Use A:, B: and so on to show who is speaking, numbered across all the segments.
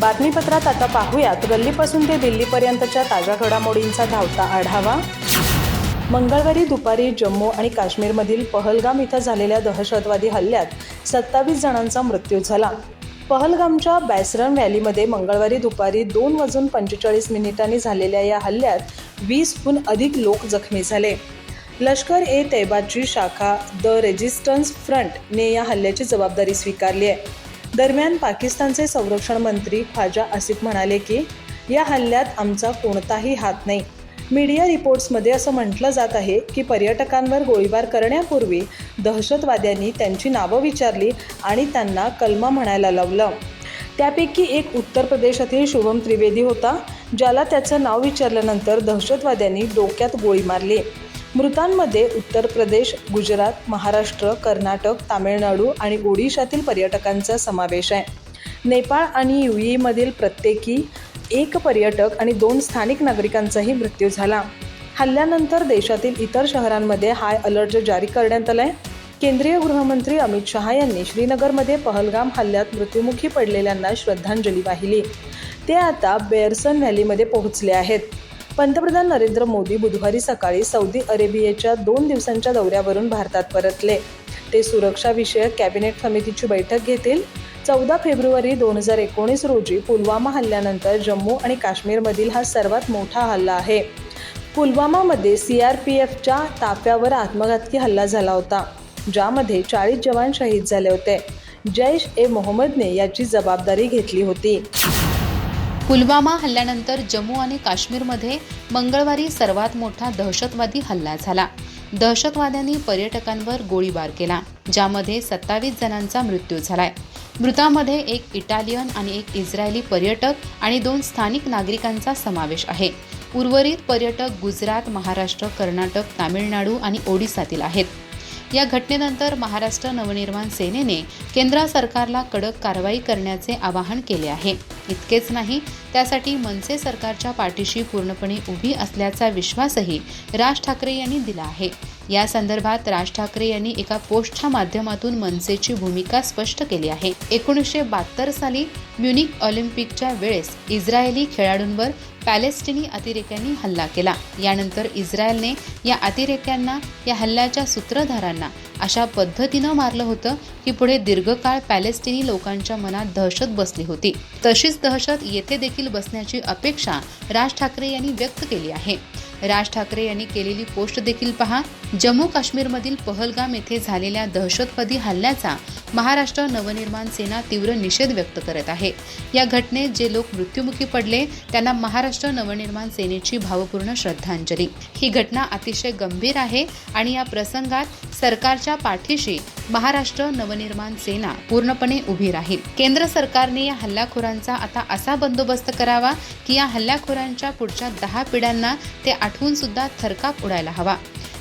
A: बातमीपत्रात आता पाहूयात गल्लीपासून ते दिल्लीपर्यंतच्या ताज्या घडामोडींचा धावता आढावा. मंगळवारी दुपारी जम्मू आणि काश्मीरमधील पहलगाम इथं झालेल्या दहशतवादी हल्ल्यात सत्तावीस जणांचा मृत्यू झाला. पहलगामच्या बॅसरन व्हॅलीमध्ये मंगळवारी दुपारी दोन वाजून पंचेचाळीस मिनिटांनी झालेल्या या हल्ल्यात वीसहून अधिक लोक जखमी झाले. लष्कर ए तैबाची शाखा द रेजिस्टन्स फ्रंटने या हल्ल्याची जबाबदारी स्वीकारली आहे. दरम्यान पाकिस्तानचे संरक्षण मंत्री ख्वाजा आसिफ म्हणाले की या हल्ल्यात आमचा कोणताही हात नाही. मीडिया रिपोर्ट्समध्ये असं म्हटलं जात आहे की पर्यटकांवर गोळीबार करण्यापूर्वी दहशतवाद्यांनी त्यांची नावं विचारली आणि त्यांना कलमा म्हणायला लावलं. त्यापैकी एक उत्तर प्रदेशातील शुभम त्रिवेदी होता ज्याला त्याचं नाव विचारल्यानंतर दहशतवाद्यांनी डोक्यात गोळी मारली. मृतांमध्ये उत्तर प्रदेश गुजरात महाराष्ट्र कर्नाटक तामिळनाडू आणि ओडिशातील पर्यटकांचा समावेश आहे. नेपाळ आणि युएईमधील प्रत्येकी एक पर्यटक आणि दोन स्थानिक नागरिकांचाही मृत्यू झाला. हल्ल्यानंतर देशातील इतर शहरांमध्ये हाय अलर्ट जारी करण्यात आलाय. केंद्रीय गृहमंत्री अमित शहा यांनी श्रीनगरमध्ये पहलगाम हल्ल्यात मृत्युमुखी पडलेल्यांना श्रद्धांजली वाहिली. ते आता बेअरसन व्हॅलीमध्ये पोहोचले आहेत. पंतप्रधान नरेंद्र मोदी बुधवारी सकाळी सौदी अरेबियाच्या दोन दिवसांच्या दौऱ्यावरून भारतात परतले. ते सुरक्षाविषयक कॅबिनेट समितीची बैठक घेतील. चौदा फेब्रुवारी दोन हजार एकोणीस रोजी पुलवामा हल्ल्यानंतर जम्मू आणि काश्मीरमधील हा सर्वात मोठा हल्ला आहे. पुलवामामध्ये सी आर पी एफच्या ताफ्यावर आत्मघातकी हल्ला झाला होता ज्यामध्ये चाळीस जवान शहीद झाले होते. जैश ए मोहम्मदने याची जबाबदारी घेतली होती.
B: पुलवामा हल्ल्यानंतर जम्मू आणि काश्मीरमध्ये मंगळवारी सर्वात मोठा दहशतवादी हल्ला झाला. दहशतवाद्यांनी पर्यटकांवर गोळीबार केला ज्यामध्ये सत्तावीस जणांचा मृत्यू झालाय. मृतामध्ये एक इटालियन आणि एक इस्रायली पर्यटक आणि दोन स्थानिक नागरिकांचा समावेश आहे. उर्वरित पर्यटक गुजरात महाराष्ट्र कर्नाटक तामिळनाडू आणि ओडिसातील आहेत. या घटनेनंतर महाराष्ट्र नवनिर्माण सेनेने केंद्र सरकारला कडक कारवाई करण्याचे आवाहन केले आहे. इतकेच नाही त्यासाठी मनसे सरकारच्या पाठीशी पूर्णपणे उभी असल्याचा विश्वासही राज ठाकरे यांनी दिला आहे. या संदर्भात राज ठाकरे यांनी एका पोस्टच्या माध्यमातून मनसेची भूमिका स्पष्ट केली आहे. एकोणीसशे बहात्तर साली म्युनिक ऑलिम्पिकच्या वेळेस इस्रायली खेळाडूंवर पॅलेस्टिनी अतिरेक्यांनी हल्ला केला. यानंतर इस्रायलने या अतिरेक्यांना या हल्ल्याच्या सूत्रधारांना अशा पद्धतीनं मारलं होतं की पुढे दीर्घकाळ पॅलेस्टिनी लोकांच्या मनात दहशत बसली होती. तशीच दहशत येथे देखील बसण्याची अपेक्षा राज ठाकरे यांनी व्यक्त केली आहे. राज ठाकरे यांनी केलेली पोस्ट देखील पहा. जम्मू काश्मीरमधील पहलगाम येथे झालेल्या दहशतवादी हल्ल्याचा महाराष्ट्र नवनिर्माण सेना तीव्र निषेध व्यक्त करत आहे. या घटनेत जे लोक मृत्युमुखी पडले त्यांना महाराष्ट्र नवनिर्माण सेनेची भावपूर्ण श्रद्धांजली. ही घटना अतिशय गंभीर आहे आणि या प्रसंगात सरकारच्या पाठीशी महाराष्ट्र नवनिर्माण सेना पूर्णपणे उभी राहील. केंद्र सरकारने या हल्लाखोरांचा आता असा बंदोबस्त करावा की या हल्लाखोरांच्या पुढच्या दहा पिढ्यांना ते आठवून सुद्धा थरकाप उडायला हवा.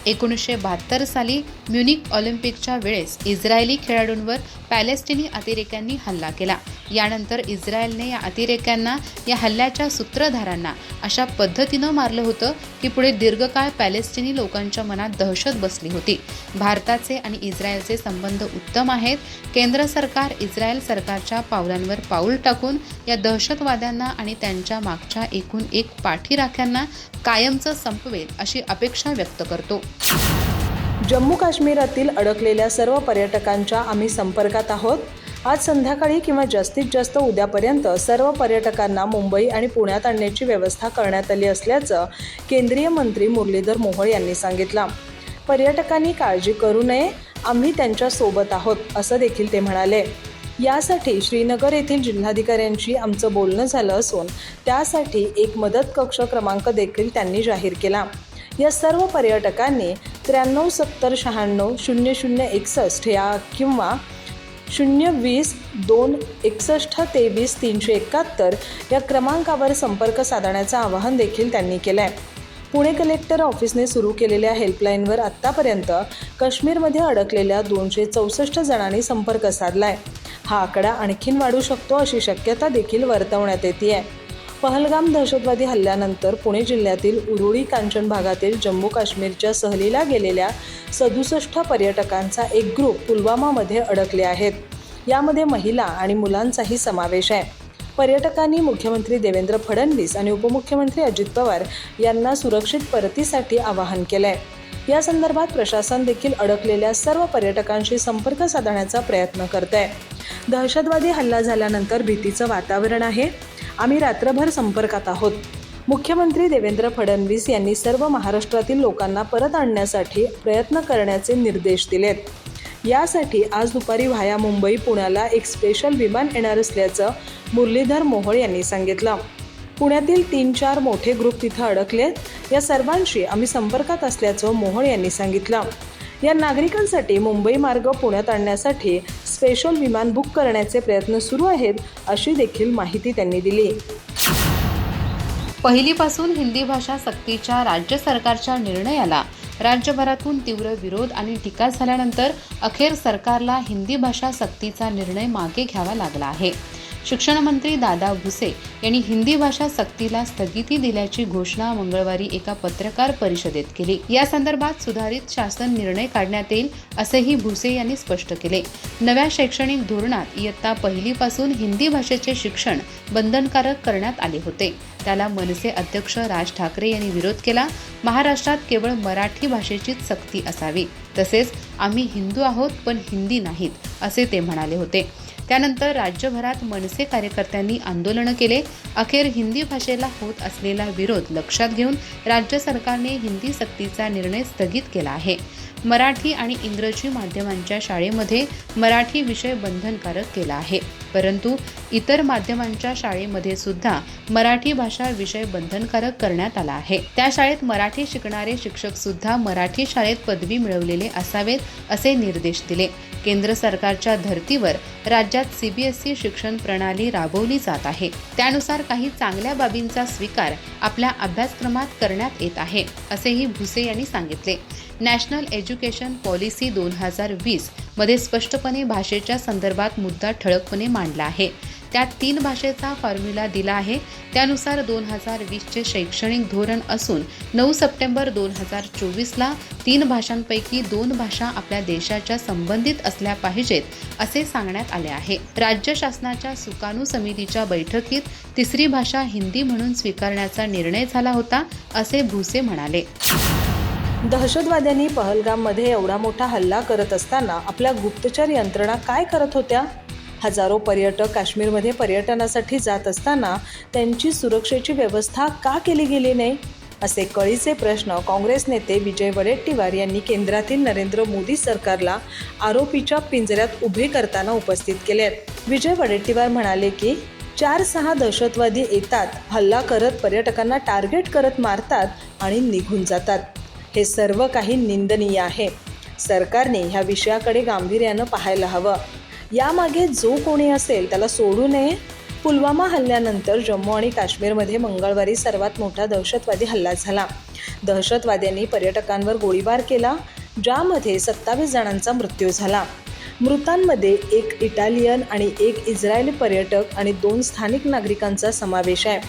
B: एकोणीसशे बहात्तर साली म्युनिक ऑलिम्पिकच्या वेळेस इस्रायली खेळाडूंवर पॅलेस्टिनी अतिरेक्यांनी हल्ला केला. यानंतर इस्रायलने या अतिरेक्यांना या हल्ल्याच्या सूत्रधारांना अशा पद्धतीनं मारलं होतं की पुढे दीर्घकाळ पॅलेस्टिनी लोकांच्या मनात दहशत बसली होती. भारताचे आणि इस्रायलचे संबंध उत्तम आहेत. केंद्र सरकार इस्रायल सरकारच्या पावलांवर पाऊल टाकून या दहशतवाद्यांना आणि त्यांच्या मागच्या एकूण एक पाठीराख्यांना कायमचं संपवेल अशी अपेक्षा व्यक्त करतो.
A: जम्मू काश्मीरातील अडकलेल्या सर्व पर्यटकांच्या आम्ही संपर्कात आहोत. आज संध्याकाळी किंवा जास्तीत जास्त उद्यापर्यंत सर्व पर्यटकांना मुंबई आणि पुण्यात आणण्याची व्यवस्था करण्यात आली असल्याचं केंद्रीय मंत्री मुरलीधर मोहोळ यांनी सांगितलं. पर्यटकांनी काळजी करू नये आम्ही त्यांच्यासोबत आहोत असं देखील ते म्हणाले. यासाठी श्रीनगर येथील जिल्हाधिकाऱ्यांशी आमचं बोलणं झालं असून त्यासाठी एक मदत कक्ष क्रमांक देखील त्यांनी जाहीर केला. या सर्व पर्यटकांनी त्र्याण्णव सत्तर शहाण्णव शून्य शून्य एकसष्ट या किंवा शून्य वीस दोन एकसष्ट तेवीस तीनशे एकाहत्तर या क्रमांकावर संपर्क साधण्याचं आवाहन देखील त्यांनी केलं आहे पुणे कलेक्टर ऑफिसने सुरू केलेल्या हेल्पलाईनवर आत्तापर्यंत काश्मीरमध्ये अडकलेल्या दोनशे चौसष्ट जणांनी संपर्क साधला आहे हा आकडा आणखीन वाढू शकतो अशी शक्यता देखील वर्तवण्यात येते आहे पहलगाम दहशतवादी हल्ल्यानंतर पुणे जिल्ह्यातील उरुळी कांचन भागातील जम्मू काश्मीरच्या सहलीला गेलेल्या सदुसष्ट पर्यटकांचा एक ग्रुप पुलवामामध्ये अडकले आहेत. यामध्ये महिला आणि मुलांचाही समावेश आहे. पर्यटकांनी मुख्यमंत्री देवेंद्र फडणवीस आणि उपमुख्यमंत्री अजित पवार यांना सुरक्षित परतीसाठी आवाहन केलं आहे या संदर्भात प्रशासन देखील अडकलेल्या सर्व पर्यटकांशी संपर्क साधण्याचा प्रयत्न करत आहे दहशतवादी हल्ला झाल्यानंतर भीतीचं वातावरण आहे. आम्ही रात्रभर संपर्कात आहोत. मुख्यमंत्री देवेंद्र फडणवीस यांनी सर्व महाराष्ट्रातील लोकांना परत आणण्यासाठी प्रयत्न करण्याचे निर्देश दिलेत. यासाठी आज दुपारी व्हाया मुंबई पुण्याला एक स्पेशल विमान येणार असल्याचं मुरलीधर मोहोळ यांनी सांगितलं. पुण्यातील तीन चार मोठे ग्रुप तिथं अडकलेत. या सर्वांशी आम्ही संपर्कात असल्याचं मोहन यांनी सांगितलं. या नागरिकांसाठी मुंबई मार्ग पुण्यात आणण्यासाठी स्पेशल विमान बुक करण्याचे प्रयत्न सुरू आहेत अशी देखील माहिती त्यांनी दिली.
B: पहिलीपासून हिंदी भाषा सक्तीच्या राज्य सरकारच्या निर्णयाला राज्यभरातून तीव्र विरोध आणि टीका झाल्यानंतर अखेर सरकारला हिंदी भाषा सक्तीचा निर्णय मागे घ्यावा लागला आहे. शिक्षणमंत्री दादा भुसे यांनी हिंदी भाषा सक्तीला स्थगिती दिल्याची घोषणा मंगळवारी एका पत्रकार परिषदेत केली. या संदर्भात सुधारित शासन निर्णय काढण्यात येईल असेही भुसे यांनी स्पष्ट केले. नव्या शैक्षणिक धोरणात इयत्ता पहिलीपासून हिंदी भाषेचे शिक्षण बंधनकारक करण्यात आले होते. त्याला मनसे अध्यक्ष राज ठाकरे यांनी विरोध केला. महाराष्ट्रात केवळ मराठी भाषेचीच सक्ती असावी. तसेच आम्ही हिंदू आहोत पण हिंदी नाहीत असे ते म्हणाले होते. त्यानंतर राज्यभरात मनसे कार्यकर्त्यांनी आंदोलनं केले. अखेर हिंदी भाषेला होत असलेला विरोध लक्षात घेऊन राज्य सरकारने हिंदी सक्तीचा निर्णय स्थगित केला आहे. मराठी आणि इंग्रजी माध्यमांच्या शाळेमध्ये मराठी विषय बंधनकारक केला आहे. परंतु इतर माध्यमांच्या शाळेमध्ये सुद्धा मराठी भाषा विषय बंधनकारक करण्यात आला आहे. त्या शाळेत मराठी शिकणारे शिक्षक सुद्धा मराठी शाळेत पदवी मिळवलेले असावेत असे निर्देश दिले. केंद्र सरकारच्या धर्तीवर राज्यात सीबीएसई शिक्षण प्रणाली राबवली जात आहे. त्यानुसार काही चांगल्या बाबींचा स्वीकार आपल्या अभ्यासक्रमात करण्यात येत आहे असेही भुसे यांनी सांगितले. नॅशनल एज्युकेशन पॉलिसी दोन हजार वीसमध्ये स्पष्टपणे भाषेच्या संदर्भात मुद्दा ठळकपणे मांडला आहे. त्यात तीन भाषेचा फॉर्म्युला दिला आहे. त्यानुसार दोन हजार वीसचे शैक्षणिक धोरण असून नऊ सप्टेंबर दोन हजार चोवीसला तीन भाषांपैकी दोन भाषा आपल्या देशाच्या संबंधित असल्या पाहिजेत असे सांगण्यात आले आहे. राज्य शासनाच्या सुकाणू समितीच्या बैठकीत तिसरी भाषा हिंदी म्हणून स्वीकारण्याचा निर्णय झाला होता असे भुसे म्हणाले.
A: दहशतवाद्यांनी पहलगाममध्ये एवढा मोठा हल्ला करत असताना आपल्या गुप्तचर यंत्रणा काय करत होत्या? हजारो पर्यटक काश्मीरमध्ये पर्यटनासाठी जात असताना त्यांची सुरक्षेची व्यवस्था का केली गेली नाही? असे कळीचे प्रश्न काँग्रेस नेते विजय वडेट्टीवार यांनी केंद्रातील नरेंद्र मोदी सरकारला आरोपीच्या पिंजऱ्यात उभे करताना उपस्थित केले आहेत विजय वडेट्टीवार म्हणाले की चार सहा दहशतवादी येतात हल्ला करत पर्यटकांना टार्गेट करत मारतात आणि निघून जातात. हे सर्व काही निंदनीय आहे. सरकारने ह्या विषयाकडे गांभीर्यानं पाहायला हवं. यामागे जो कोणी असेल त्याला सोडू नये. पुलवामा हल्ल्यानंतर जम्मू आणि काश्मीरमध्ये मंगळवारी सर्वात मोठा दहशतवादी हल्ला झाला. दहशतवाद्यांनी पर्यटकांवर गोळीबार केला ज्यामध्ये सत्तावीस जणांचा मृत्यू झाला. मृतांमध्ये एक इटालियन आणि एक इस्रायली पर्यटक आणि दोन स्थानिक नागरिकांचा समावेश आहे.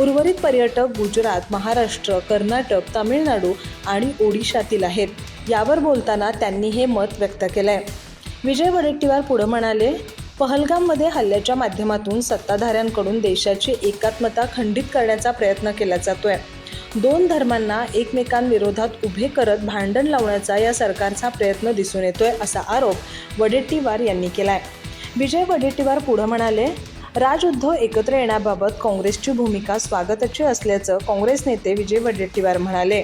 A: उर्वरित पर्यटक गुजरात महाराष्ट्र कर्नाटक तामिळनाडू आणि ओडिशातील आहेत. यावर बोलताना त्यांनी हे मत व्यक्त केलं आहे विजय वडेट्टीवार पुढे म्हणाले पहलगाममध्ये हल्ल्याच्या माध्यमातून सत्ताधाऱ्यांकडून देशाची एकात्मता खंडित करण्याचा प्रयत्न केला जातोय. दोन धर्मांना एकमेकांविरोधात उभे करत भांडण लावण्याचा या सरकारचा प्रयत्न दिसून येतोय असा आरोप वडेट्टीवार यांनी केलाय. विजय वडेट्टीवार पुढे म्हणाले राज उद्धव एकत्र येण्याबाबत काँग्रेसची भूमिका स्वागताची असल्याचं काँग्रेस नेते विजय वडेट्टीवार म्हणाले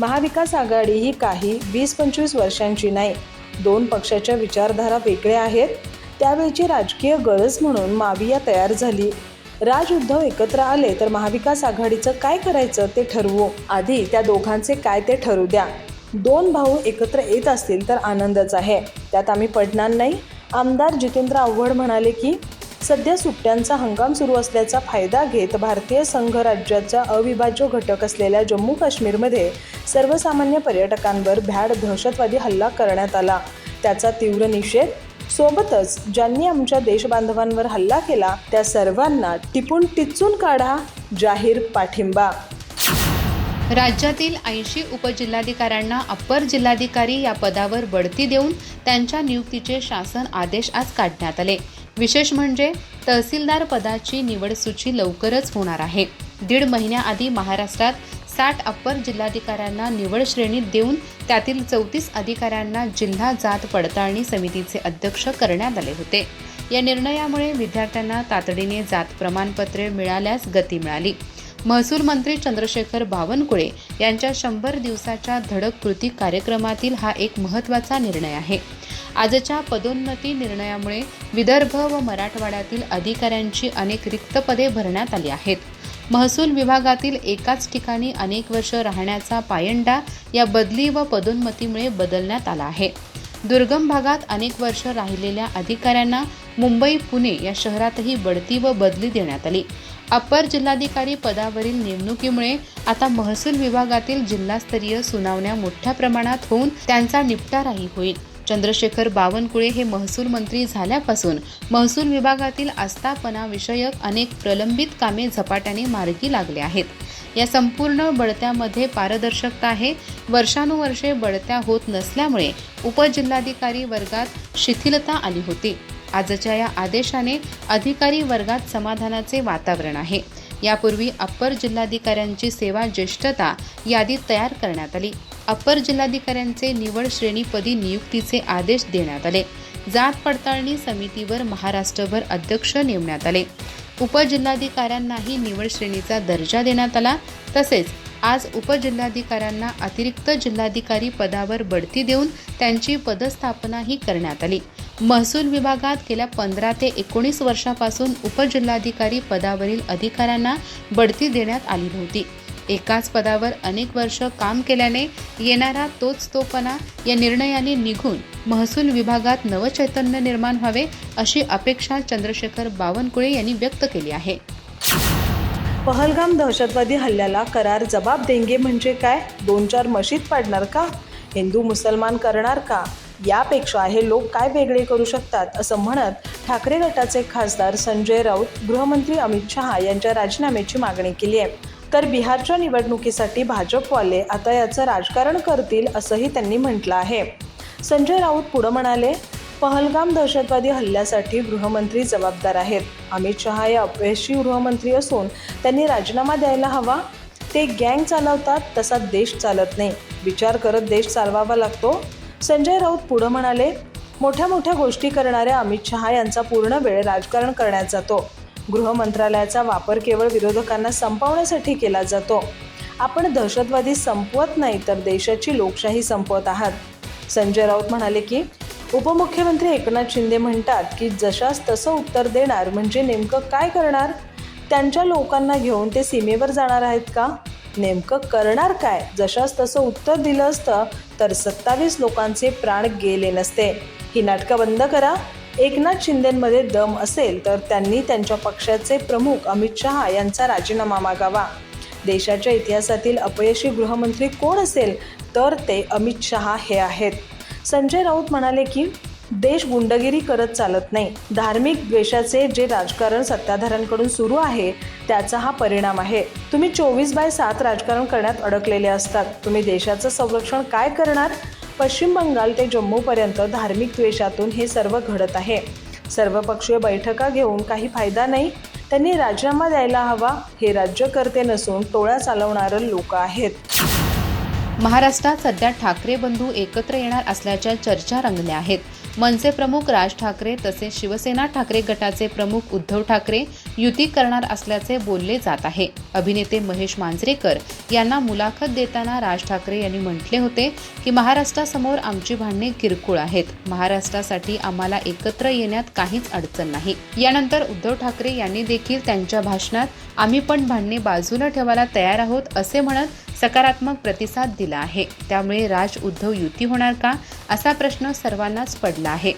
A: महाविकास आघाडी ही काही वीस पंचवीस वर्षांची नाही दोन पक्षाच्या विचारधारा वेगळ्या आहेत. त्यावेळची राजकीय गरज म्हणून माविया तयार झाली. राज उद्धव एकत्र आले तर महाविकास आघाडीचं काय करायचं ते ठरवू. आधी त्या दोघांचे काय ते ठरू द्या. दोन भाऊ एकत्र येत असतील तर आनंदच आहे. त्यात आम्ही पडणार नाही. आमदार जितेंद्र आव्हाड म्हणाले की सध्या सुट्ट्यांचा हंगाम सुरू असल्याचा फायदा घेत भारतीय संघ राज्याचा अविभाज्य घटक असलेल्या जम्मू काश्मीरमध्ये सर्वसामान्य पर्यटकांवर भ्याड दहशतवादी हल्ला करण्यात आला. त्याचा तीव्र निषेध सोबतच ज्यांनी आमच्या देशबांधवांवर हल्ला केला त्या सर्वांना टिपून टिचून काढा जाहीर पाठिंबा.
B: राज्यातील ऐंशी उपजिल्हाधिकाऱ्यांना अप्पर जिल्हाधिकारी या पदावर बढती देऊन त्यांच्या नियुक्तीचे शासन आदेश आज काढण्यात आले. विशेष म्हणजे तहसीलदार पदाची निवडसूची लवकरच होणार आहे. दीड महिन्याआधी महाराष्ट्रात साठ अप्पर जिल्हाधिकाऱ्यांना निवड श्रेणीत देऊन त्यातील चौतीस अधिकाऱ्यांना जिल्हा जात पडताळणी समितीचे अध्यक्ष करण्यात आले होते. या निर्णयामुळे विद्यार्थ्यांना तातडीने जात प्रमाणपत्रे मिळाल्यास गती मिळाली. महसूल मंत्री चंद्रशेखर बावनकुळे यांच्या शंभर दिवसाच्या धडक कृती कार्यक्रमातील हा एक महत्त्वाचा निर्णय आहे. आजच्या पदोन्नती निर्णयामुळे विदर्भ व मराठवाड्यातील अधिकाऱ्यांची अनेक रिक्त पदे भरण्यात आली आहेत. महसूल विभागातील एकाच ठिकाणी अनेक वर्ष राहण्याचा पायंडा या बदली व पदोन्नतीमुळे बदलण्यात आला आहे. दुर्गम भागात अनेक वर्ष राहिलेल्या अधिकाऱ्यांना मुंबई पुणे या शहरातही बढती व बदली देण्यात आली. अप्पर जिल्हाधिकारी पदावरील नेमणुकीमुळे आता महसूल विभागातील जिल्हास्तरीय सुनावण्या मोठ्या प्रमाणात होऊन त्यांचा निपटाराही होईल. चंद्रशेखर बावनकुळे हे महसूल मंत्री झाल्यापासून महसूल विभागातील आस्थापना विषयक अनेक प्रलंबित कामे झपाट्याने मार्गी लागले आहेत. या संपूर्ण बढत्यामध्ये पारदर्शकता आहे. वर्षानुवर्षे बढत्या होत नसल्यामुळे उपजिल्हाधिकारी वर्गात शिथिलता आली होती. आजच्या या आदेशाने अधिकारी वर्गात समाधानाचे वातावरण आहे. यापूर्वी अप्पर जिल्हाधिकाऱ्यांची सेवा ज्येष्ठता यादी तयार करण्यात आली. अपर जिल्हाधिकाऱ्यांचे निवड श्रेणीपदी नियुक्तीचे आदेश देण्यात आले. जात पडताळणी समितीवर महाराष्ट्रभर अध्यक्ष नेमण्यात आले. उपजिल्हाधिकाऱ्यांनाही निवड श्रेणीचा दर्जा देण्यात आला. तसेच आज उपजिल्हाधिकाऱ्यांना अतिरिक्त जिल्हाधिकारी पदावर बढती देऊन त्यांची पदस्थापनाही करण्यात आली. महसूल विभागात गेल्या पंधरा ते एकोणीस वर्षापासून उपजिल्हाधिकारी पदावरील अधिकाऱ्यांना बढती देण्यात आली नव्हती. एकाच पदावर अनेक वर्ष काम केल्याने येणारा तोच तोपणा या निर्णयाने निघून महसूल विभागात नवचैतन्य निर्माण व्हावे अशी अपेक्षा चंद्रशेखर बावनकुळे यांनी व्यक्त केली आहे.
A: पहलगाम दहशतवादी हल्ल्याला करार जबाब देंगे म्हणजे काय? दोन चार मशीद पाडणार का? हिंदू मुसलमान करणार का? यापेक्षा हे लोक काय वेगळे करू शकतात? असं म्हणत ठाकरे गटाचे खासदार संजय राऊत गृहमंत्री अमित शहा यांच्या राजीनाम्याची मागणी केली आहे. तर बिहारच्या निवडणुकीसाठी भाजपवाले आता याचं राजकारण करतील असंही त्यांनी म्हटलं आहे. संजय राऊत पुढं म्हणाले पहलगाम दहशतवादी हल्ल्यासाठी गृहमंत्री जबाबदार आहेत. अमित शहा हे अपयशी गृहमंत्री असून त्यांनी राजीनामा द्यायला हवा. ते गँग चालवतात तसा देश चालत नाही. विचार करत देश चालवावा लागतो. संजय राऊत पुढं म्हणाले मोठ्या मोठ्या गोष्टी करणाऱ्या अमित शहा यांचा पूर्ण वेळ राजकारण करण्यात जातो. गृह मंत्रालयाचा वापर केवळ विरोधकांना संपवण्यासाठी केला जातो. आपण दहशतवादी संपवत नाही तर देशाची लोकशाही संपवत आहात. संजय राऊत म्हणाले की उपमुख्यमंत्री एकनाथ शिंदे म्हणतात की जशास तसं उत्तर देणार म्हणजे नेमकं काय करणार? त्यांच्या लोकांना घेऊन ते सीमेवर जाणार आहेत का? नेमकं करणार काय? जशास तसं उत्तर दिलं असतं तर सत्तावीस लोकांचे प्राण गेले नसते. ही नाटकं बंद करा. एकनाथ शिंदेमध्ये दम असेल तर त्यांनी त्यांच्या पक्षाचे प्रमुख अमित शहा यांचा राजीनामा मागावा. देशाच्या इतिहासातील अपयशी गृहमंत्री कोण असेल तर ते अमित शहा हे आहेत. संजय राऊत म्हणाले की देश गुंडगिरी करत चालत नाही. धार्मिक द्वेषाचे जे राजकारण सत्ताधाऱ्यांकडून सुरू आहे त्याचा हा परिणाम आहे. तुम्ही चोवीस बाय सात राजकारण करण्यात अडकलेले असतात. तुम्ही देशाचं संरक्षण काय करणार? पश्चिम बंगाल ते जम्मूपर्यंत धार्मिक द्वेषातून हे सर्व घडत आहे. सर्वपक्षीय बैठका घेऊन काही फायदा नाही त्यांनी राजीनामा द्यायला हवा हे राज्यकर्ते नसून टोळा चालवणारं लोक आहेत.
B: महाराष्ट्रात सध्या ठाकरे बंधू एकत्र येणार असल्याच्या चर्चा रंगल्या आहेत. मनसे प्रमुख राज ठाकरे तसेच शिवसेना ठाकरे गटाचे प्रमुख उद्धव ठाकरे युती करणार असल्याचे बोलले जात आहे. अभिनेते महेश मांजरेकर यांना मुलाखत देताना राज ठाकरे यांनी म्हटले होते की महाराष्ट्रासमोर आमची भांडणे किरकोळ आहेत. महाराष्ट्रासाठी आम्हाला एकत्र येण्यात काहीच अडचण नाही यानंतर उद्धव ठाकरे यांनी देखील त्यांच्या भाषणात आम्ही पण भांडणे बाजूला ठेवायला तयार आहोत असे म्हणत सकारात्मक प्रतिसाद दिला आहे. त्यामुळे राज उद्धव युती होणार का? असा प्रश्न सर्वांनाच पडला आहे.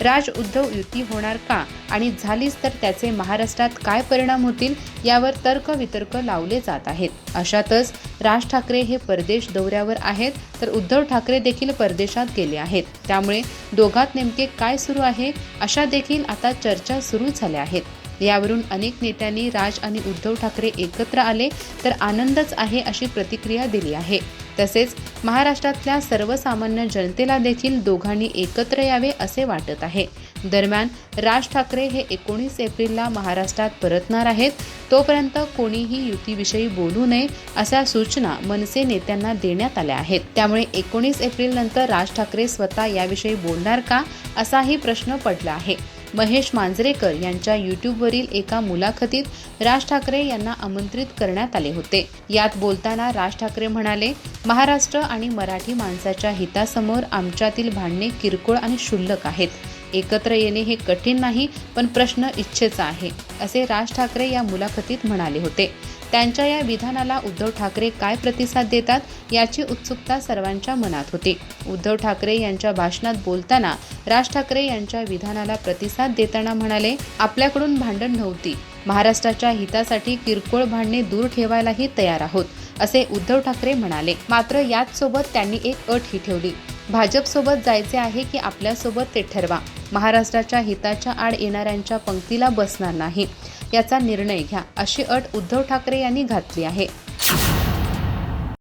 B: राज उद्धव युती होणार का? आणि झालीच तर त्याचे महाराष्ट्रात काय परिणाम होतील? यावर तर्क वितर्क लावले जात आहेत. अशातच राज ठाकरे हे परदेश दौऱ्यावर आहेत तर उद्धव ठाकरे देखील परदेशात गेले आहेत. त्यामुळे दोघात नेमके काय सुरू आहे? अशा देखील आता चर्चा सुरू झाल्या आहेत. यावरून अनेक नेत्यांनी राज आणि उद्धव ठाकरे एकत्र आले तर आनंदच आहे अशी प्रतिक्रिया दिली आहे. तसेच महाराष्ट्रातल्या सर्वसामान्य जनतेला देखील दोघांनी एकत्र यावे असे वाटत आहे. दरम्यान राज ठाकरे हे एकोणीस एप्रिलला महाराष्ट्रात परतणार आहेत. तोपर्यंत कोणीही युतीविषयी बोलू नये अशा सूचना मनसे नेत्यांना देण्यात आल्या आहेत. त्यामुळे एकोणीस एप्रिल नंतर राज ठाकरे स्वतः याविषयी बोलणार का असाही प्रश्न पडला आहे. महेश मांजरेकर यांच्या युट्यूबवरील एका मुलाखतीत राज ठाकरे यांना आमंत्रित करण्यात आले होते. यात बोलताना राज ठाकरे म्हणाले महाराष्ट्र आणि मराठी माणसाच्या हितासमोर आमच्यातील भांडणे किरकोळ आणि क्षुल्लक आहेत. एकत्र येणे हे कठीण नाही पण प्रश्न इच्छेचा आहे असे राज ठाकरे या मुलाखतीत म्हणाले होते. त्यांच्या या विधानाला उद्धव ठाकरे काय प्रतिसाद देतात याची उत्सुकता सर्वांच्या मनात होती. उद्धव ठाकरे यांच्या भाषणात बोलताना राज ठाकरे यांच्या विधानाला प्रतिसाद देताना म्हणाले आपल्याकडून भांडण नव्हती. महाराष्ट्राच्या हितासाठी किरकोळ भांडणे दूर ठेवायलाही तयार आहोत असे उद्धव ठाकरे म्हणाले. मात्र याच सोबत त्यांनी एक अट ही ठेवली. भाजपसोबत जायचे आहे की आपल्यासोबत ते ठरवा. महाराष्ट्राच्या हिताच्या आड येणाऱ्यांच्या पंक्तीला बसणार नाही. याचा निर्णय घ्या अशी अट उद्धव ठाकरे यांनी घातली आहे.